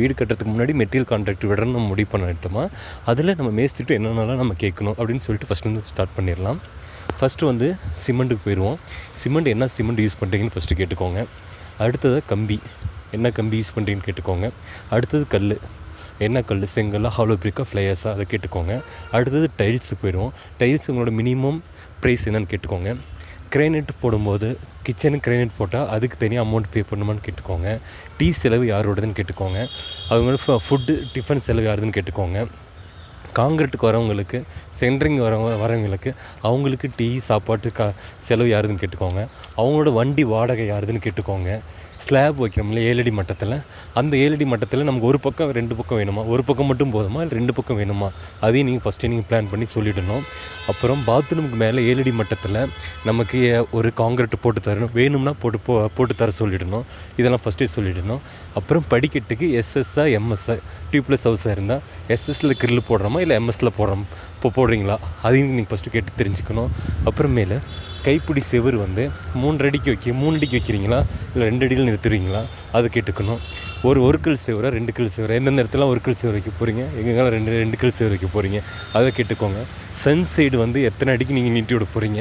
வீடு கட்டுறதுக்கு முன்னாடி மெட்டீரியல் கான்ட்ராக்ட் விடணும் நம்ம முடிவு பண்ணிட்டோமா? அதில் நம்ம மேஸ்திட்டு என்னென்னலாம் நம்ம கேட்கணும் அப்படின்னு சொல்லிட்டு ஃபஸ்ட்டு வந்து ஸ்டார்ட் பண்ணிடலாம். ஃபஸ்ட்டு வந்து சிமெண்ட்டுக்கு போயிடுவோம் சிமெண்ட் என்ன சிமெண்ட் யூஸ் பண்ணுறீங்கன்னு ஃபஸ்ட்டு கேட்டுக்கோங்க. அடுத்தது கம்பி. என்ன கம்பி யூஸ் பண்ணுறீங்கன்னு கேட்டுக்கோங்க. அடுத்தது கல் என்ன கல் செங்கல்லா ஹாலோ பிரிக்கா ஃப்ளையர்ஸாக அதை கேட்டுக்கோங்க. அடுத்தது டைல்ஸுக்கு போயிடுவோம் டைல்ஸ் உங்களோட மினிமம் ப்ரைஸ் என்னன்னு கேட்டுக்கோங்க. கிரைனட் போடும்போது கிச்சனுக்கு கிரைனட் போட்டால் அதுக்கு தனியாக அமௌண்ட் பே பண்ணுமான்னு கேட்டுக்கோங்க. டீ செலவு யாரோடதுன்னு கேட்டுக்கோங்க. அவங்களோட ஃபுட்டு டிஃபன் செலவு யாருதுன்னு கேட்டுக்கோங்க. காங்கிரீட்டுக்கு வரவங்களுக்கு சென்ட்ரிங் வரவங்க வரவங்களுக்கு அவங்களுக்கு டீ சாப்பாட்டு கா செலவு யாருதுன்னு கேட்டுக்கோங்க. அவங்களோட வண்டி வாடகை யாருதுன்னு கேட்டுக்கோங்க. ஸ்லாப் வைக்கிறோம்ல ஏழடி மட்டத்தில். அந்த ஏழடி மட்டத்தில் நமக்கு ஒரு பக்கம் ரெண்டு பக்கம் வேணுமா? ஒரு பக்கம் மட்டும் போதுமா? இல்லை ரெண்டு பக்கம் வேணுமா? அதையும் நீங்கள் ஃபஸ்ட்டு நீங்கள் பிளான் பண்ணி சொல்லிடணும். அப்புறம் பாத்ரூமுக்கு மேலே ஏழடி மட்டத்தில் நமக்கு ஒரு காங்கிரீட் போட்டு தரணும். வேணும்னா போட்டு போ போட்டு தர சொல்லிடணும். இதெல்லாம் ஃபஸ்ட்டே சொல்லிடணும். அப்புறம் படிக்கட்டுக்கு எஸ்எஸ்ஆ எம்எஸ்ஸா டியூப்ளஸ் ஹவுஸாக இருந்தால் எஸ்எஸ்சில் கிரில் போடுறோமா இல்லை எம்எஸ்ல போடுறோம் இப்போ போடுறீங்களா? அதையும் நீங்கள் ஃபஸ்ட்டு கேட்டு தெரிஞ்சுக்கணும். அப்புறமேல கைப்பிடி செவுரு வந்து மூன்று அடிக்கு வைக்க மூணு அடிக்கு வைக்கிறீங்களா? இல்லை ரெண்டு அடியில் நிறுத்துறீங்களா? அதை கேட்டுக்கணும். ஒரு ஒரு கல் செவரா ரெண்டு கல் செவரா? எந்தெந்த இடத்துல ஒரு கல் செவரு வைக்க போகிறீங்க எங்கெங்கெல்லாம் ரெண்டு ரெண்டு கல் செவரு வைக்க போகிறீங்க அதை கேட்டுக்கோங்க. சன் சைடு வந்து எத்தனை அடிக்கு நீங்கள் நீட்டி விட போகிறீங்க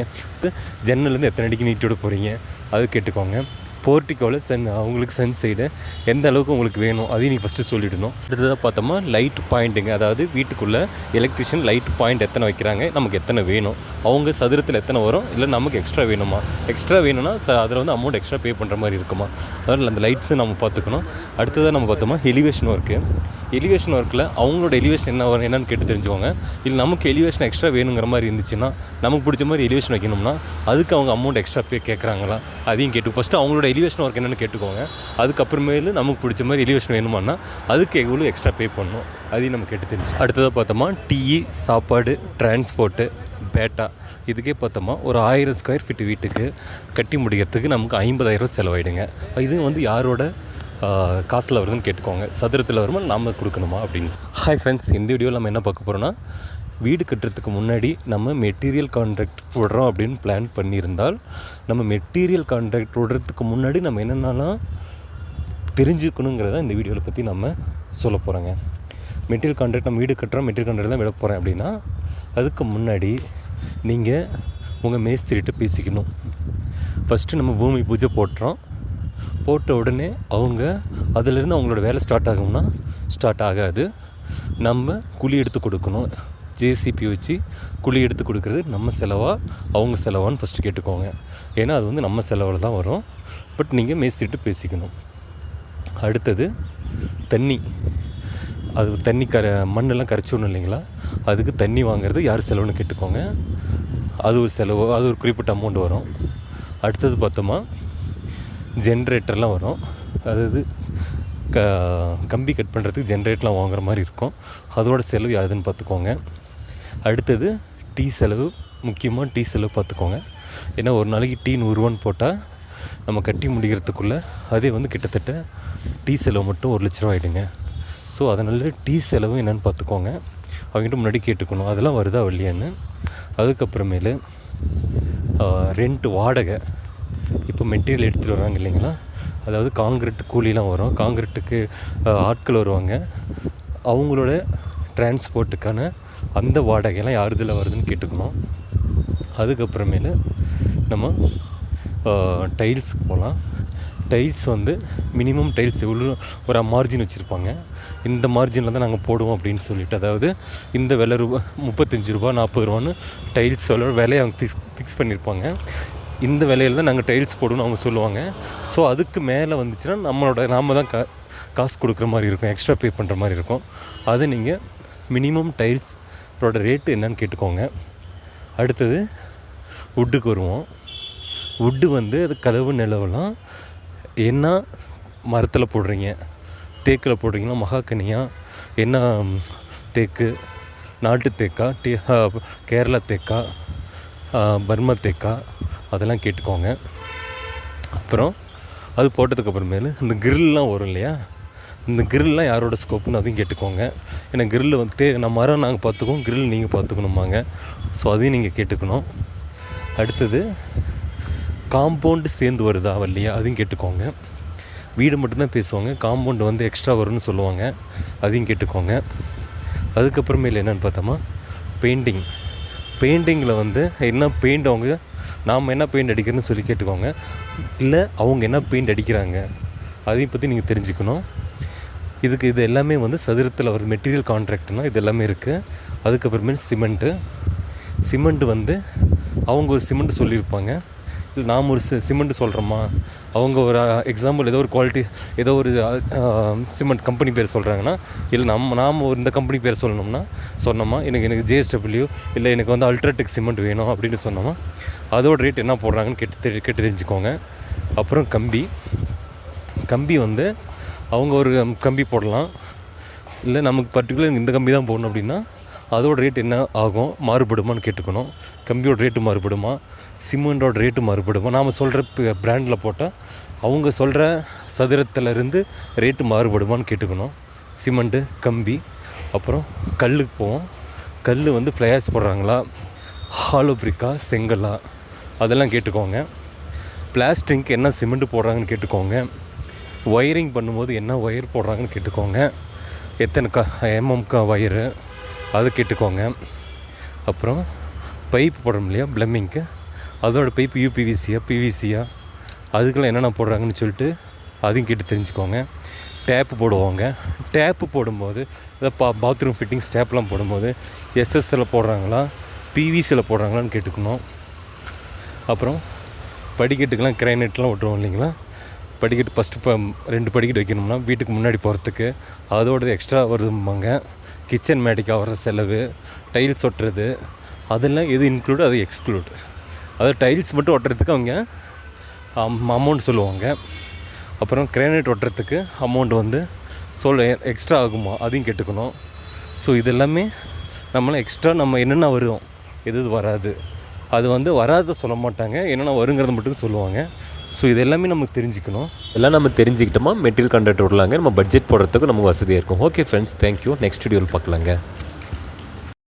ஜன்னல்லேருந்து எத்தனை அடிக்கு நீட்டி விட போகிறீங்க அதை கேட்டுக்கோங்க. போர்ட்டிக்கோவில் சென் அவங்களுக்கு சன் சைடு எந்த அளவுக்கு உங்களுக்கு வேணும் அதையும் நீங்கள் ஃபஸ்ட்டு சொல்லிடணும். அடுத்ததாக பார்த்தோமா லைட் பாயிண்ட்டுங்க அதாவது வீட்டுக்குள்ளே எலக்ட்ரிஷியன் லைட் பாயிண்ட் எத்தனை வைக்கிறாங்க நமக்கு எத்தனை வேணும் அவங்க சதுரத்தில் எத்தனை வரும் இல்லை நமக்கு எக்ஸ்ட்ரா வேணுமா? எக்ஸ்ட்ரா வேணும்னா அதில் வந்து அமௌண்ட் எக்ஸ்ட்ரா பே பண்ணுற மாதிரி இருக்குமா? அதனால் அந்த லைட்ஸை நம்ம பார்த்துக்கணும். அடுத்ததாக நம்ம பார்த்தோம்னா எலிவேஷன் ஒர்க்கு எலிவேஷன் ஒர்க்கில் அவங்களோட எலிவேஷன் என்ன வரும் என்னன்னு கேட்டு தெரிஞ்சுக்கோங்க. இல்லை நமக்கு எலிவேஷன் எக்ஸ்ட்ரா வேணுங்கிற மாதிரி இருந்துச்சுன்னா நமக்கு பிடிச்ச மாதிரி எலிவேஷன் வைக்கணும்னா அதுக்கு அவங்க அமௌண்ட் எக்ஸ்ட்ரா பே கேட்குறாங்களா அதையும் கேட்டு ஃபஸ்ட்டு அவங்களோட எலிவேஷன் ஒர்க் என்னென்னு கேட்டுக்கோங்க. அதுக்கப்புறமேலு நமக்கு பிடிச்ச மாதிரி எலிவேஷன் வேணுமானா அதுக்கு எவ்வளோ எக்ஸ்ட்ரா பே பண்ணணும் அதையும் நம்ம கேட்டு தெரிஞ்சு அடுத்ததாக பார்த்தோமா டீ சாப்பாடு டிரான்ஸ்போர்ட்டு பேட்டா இதுக்கே பார்த்தோமா ஒரு ஆயிரம் ஸ்கொயர் ஃபீட் வீட்டுக்கு கட்டி முடிக்கிறதுக்கு நமக்கு ஐம்பதாயிரம் செலவாயிடுங்க. இது வந்து யாரோட காசில் வருதுன்னு கேட்டுக்கோங்க. சதுரத்தில் வருமா நாம் கொடுக்கணுமா அப்படின்னு. ஹாய் ஃப்ரெண்ட்ஸ் இந்த வீடியோவில் நம்ம என்ன பார்க்க போகிறோன்னா வீடு கட்டுறதுக்கு முன்னாடி நம்ம மெட்டீரியல் கான்ட்ராக்ட் விடுறோம் அப்படின்னு பிளான் பண்ணியிருந்தால் நம்ம மெட்டீரியல் கான்ட்ராக்ட் விடுறதுக்கு முன்னாடி நம்ம என்னென்னலாம் தெரிஞ்சுக்கணுங்கிறத இந்த வீடியோவில் பற்றி நம்ம சொல்ல போகிறோங்க. மெட்டீரியல் கான்ட்ராக்ட் நம்ம வீடு கட்டுறோம் மெட்டீரியல் கான்ட்ராக்ட் தான் விட போகிறேன் அப்படின்னா அதுக்கு முன்னாடி நீங்கள் உங்கள் மேஸ்திரிட்ட பேசிக்கணும். ஃபஸ்ட்டு நம்ம பூமி பூஜை போட்டுறோம். போட்ட உடனே அவங்க அதிலிருந்து அவங்களோட வேலை ஸ்டார்ட் ஆகும்னா ஸ்டார்ட் ஆகாது. நம்ம குழி எடுத்து கொடுக்கணும். ஜேசிபி வச்சு குழி எடுத்து கொடுக்குறது நம்ம செலவாக அவங்க செலவான்னு ஃபஸ்ட்டு கேட்டுக்கோங்க. ஏன்னா அது வந்து நம்ம செலவில் தான் வரும். பட் நீங்கள் மேசிட்டு பேசிக்கணும். அடுத்தது தண்ணி. அது தண்ணி கர மண்ணெல்லாம் கரைச்சிடணும் இல்லைங்களா? அதுக்கு தண்ணி வாங்குறது யார் செலவுன்னு கேட்டுக்கோங்க. அது ஒரு செலவு அது ஒரு குறிப்பிட்ட அமௌண்ட் வரும். அடுத்தது பார்த்தோமா ஜென்ரேட்டர்லாம் வரும். அதாவது க கம்பி கட் பண்ணுறதுக்கு ஜென்ரேட்டர்லாம் வாங்குற மாதிரி இருக்கும். அதோட செலவு யாருதுன்னு பார்த்துக்கோங்க. அடுத்தது டீ செலவு முக்கியமாக டீ செலவு பார்த்துக்கோங்க. ஏன்னா ஒரு நாளைக்கு டீ நூறுரூவான்னு போட்டால் நம்ம கட்டி முடிக்கிறதுக்குள்ளே அதே வந்து கிட்டத்தட்ட டீ செலவு மட்டும் ஒரு லட்ச ரூபா ஆகிடுங்க ஸோ அதனால டீ செலவு என்னென்னு பார்த்துக்கோங்க. அவங்ககிட்ட முன்னாடி கேட்டுக்கணும். அதெல்லாம் வருதா இல்லையான்னு. அதுக்கப்புறமேலு ரெண்ட் வாடகை. இப்போ மெட்டீரியல் எடுத்துகிட்டு வராங்க இல்லைங்களா? அதாவது காங்கிரீட் கூலிலாம் வரும். காங்கிரீட்டுக்கு ஆட்கள் வருவாங்க. அவங்களோட டிரான்ஸ்போர்ட்டுக்கான அந்த வாடகைலாம் யார் இதில் வருதுன்னு கேட்டுக்கணும். அதுக்கப்புறமேலு நம்ம டைல்ஸுக்கு போகலாம் டைல்ஸ் வந்து மினிமம் டைல்ஸ் எவ்வளோ ஒரு மார்ஜின் வச்சுருப்பாங்க. இந்த மார்ஜினில் தான் நாங்கள் போடுவோம் அப்படின்னு சொல்லிட்டு அதாவது இந்த விலை ரூபா முப்பத்தஞ்சு ரூபா நாற்பது ரூபான்னு டைல்ஸ் விலையை அவங்க ஃபிக்ஸ் ஃபிக்ஸ் பண்ணியிருப்பாங்க இந்த விலையில தான் நாங்கள் டைல்ஸ் போடணும்னு அவங்க சொல்லுவாங்க. ஸோ அதுக்கு மேலே வந்துச்சுன்னா நம்மளோட நாம தான் கா காசு கொடுக்குற மாதிரி இருக்கும் எக்ஸ்ட்ரா பே பண்ணுற மாதிரி இருக்கும். அது நீங்கள் மினிமம் டைல்ஸ் டைல்ஸோட ரேட்டு என்னன்னு கேட்டுக்கோங்க. அடுத்தது வுட்டுக்கு வருவோம். வுட்டு வந்து அது கதவு நிலவெல்லாம் என்ன மரத்தில் போடுறீங்க? தேக்கில் போடுறீங்களா? மகாக்கனியா என்ன தேக்கு? நாட்டு தேக்கா? டி கேரளா தேக்கா? பர்மா தேக்கா? அதெல்லாம் கேட்டுக்கோங்க. அப்புறம் அது போட்டதுக்கப்புறமேலு அந்த இந்த கிரில்லாம் வரும் இல்லையா? இந்த கிரில்லாம் யாரோட ஸ்கோப்புன்னு அதையும் கேட்டுக்கோங்க. ஏன்னா கிரில் வந்து தே நம்ம மரம் நாங்கள் பார்த்துக்குவோம் கிரில் நீங்கள் பார்த்துக்கணுமாங்க ஸோ அதையும் நீங்கள் கேட்டுக்கணும். அடுத்தது காம்பவுண்டு சேர்ந்து வருதா வரலையா அதையும் கேட்டுக்கோங்க. வீடு மட்டும்தான் பேசுவாங்க காம்பவுண்டு வந்து எக்ஸ்ட்ரா வரும்னு சொல்லுவாங்க. அதையும் கேட்டுக்கோங்க. அதுக்கப்புறமேல என்னென்னு பார்த்தோமா? பெயிண்டிங் பெயிண்டிங்கில் வந்து என்ன பெயிண்ட் அவங்க நாம் என்ன பெயிண்ட் அடிக்கிறேன்னு சொல்லி கேட்டுக்கோங்க. இல்லை அவங்க என்ன பெயிண்ட் அடிக்கிறாங்க? அதையும் பற்றி நீங்கள் தெரிஞ்சுக்கணும். இதுக்கு இது எல்லாமே வந்து சதுரத்தில் ஒரு மெட்டீரியல் கான்ட்ராக்ட்னா இது எல்லாமே இருக்குது அதுக்கப்புறமே சிமெண்ட்டு சிமெண்ட் வந்து அவங்க ஒரு சிமெண்ட் சொல்லியிருப்பாங்க. இல்லை நாம் ஒரு சி சிமெண்ட் சொல்கிறோமா அவங்க ஒரு எக்ஸாம்பிள் ஏதோ ஒரு குவாலிட்டி ஏதோ ஒரு சிமெண்ட் கம்பெனி பேர் சொல்கிறாங்கன்னா இல்லை நம்ம நாம் ஒரு இந்த கம்பெனி பேர் சொல்லணும்னா சொன்னோமா எனக்கு எனக்கு ஜேஎஸ்டபிள்யூ இல்லை எனக்கு வந்து அல்ட்ராடெக் சிமெண்ட் வேணும் அப்படின்னு சொன்னோமா அதோட ரேட் என்ன போடுறாங்கன்னு கேட்டு தெரி- கெட்டு தெரிஞ்சுக்கோங்க. அப்புறம் கம்பி. கம்பி வந்து அவங்க ஒரு கம்பி போடலாம். இல்லை நமக்கு பர்டிகுலர் இந்த கம்பி தான் போடணும் அப்படின்னா அதோட ரேட் என்ன ஆகும் மாறுபடுமான்னு கேட்டுக்கணும். கம்பியோட ரேட்டு மாறுபடுமா? சிமெண்டோட ரேட்டு மாறுபடுமா? நாம் சொல்கிற பிராண்டில் போட்டால் அவங்க சொல்கிற சதுரத்துலேருந்து ரேட்டு மாறுபடுமான்னு கேட்டுக்கணும். சிமெண்ட்டு கம்பி அப்புறம் கல்லுக்கு போவோம். கல் வந்து ஃப்ளையாஸ் போடுறாங்களா? ஹாலோ பிரிக்கா செங்கலா அதெல்லாம் கேட்டுக்கோங்க. பிளாஸ்டிங்க்கு என்ன சிமெண்ட் போடுறாங்கன்னு கேட்டுக்கோங்க. ஒயரிங் பண்ணும்போது என்ன ஒயர் போடுறாங்கன்னு கேட்டுக்கோங்க. எத்தனை க எம்எம்க ஒயரு அது கேட்டுக்கோங்க. அப்புறம் பைப் போடுறோம் இல்லையா ப்ளம்மிங்க்கு அதோட பைப் யூபிவிசியா பிவிசியா அதுக்கெல்லாம் என்னென்ன போடுறாங்கன்னு சொல்லிட்டு அதையும் கேட்டு தெரிஞ்சுக்கோங்க. டேப்பு போடுவாங்க. டேப்பு போடும்போது இதை பா பாத்ரூம் ஃபிட்டிங்ஸ் டேப்லாம் போடும்போது எஸ்எஸ்சில் போடுறாங்களா பிவிசியில் போடுறாங்களான்னு கேட்டுக்கணும். அப்புறம் படிக்கட்டுக்கெலாம் கிரைனேட்லாம் விட்டுருவோம் இல்லைங்களா படிக்கட்டு ஃபஸ்ட்டு இப்போ ரெண்டு படிக்கட்டு வைக்கணும்னா வீட்டுக்கு முன்னாடி போகிறதுக்கு அதோடது எக்ஸ்ட்ரா வருதும்பாங்க கிச்சன் மேடிக்கு ஆகிற செலவு டைல்ஸ் ஒட்டுறது அதெல்லாம் எது இன்க்ளூட் அது எக்ஸ்க்ளூட் அதாவது டைல்ஸ் மட்டும் ஒட்டுறதுக்கு அவங்க அமௌண்ட் சொல்லுவாங்க. அப்புறம் கிரானைட் ஒட்டுறதுக்கு அமௌண்ட் வந்து சொல்ல எக்ஸ்ட்ரா ஆகுமா அதையும் கேட்டுக்கணும். ஸோ இதெல்லாமே நம்மளாம் எக்ஸ்ட்ரா நம்ம என்னென்ன வரும் எது எது வராது. அது வந்து வராத சொல்ல மாட்டாங்க என்னென்ன வருங்கிறத மட்டும் சொல்லுவாங்க. ஸோ இது எல்லாமே நமக்கு தெரிஞ்சுக்கணும். எல்லாம் நம்ம தெரிஞ்சுக்கிட்டோமா? மெட்டீரியல் கண்டக்டர் விடலாங்க நம்ம பட்ஜெட் போடுறதுக்கு நமக்கு வசதியாக இருக்கும். ஓகே ஃப்ரெண்ட்ஸ் தேங்க்யூ நெக்ஸ்ட் வீடியோவில் பார்க்கலாங்க.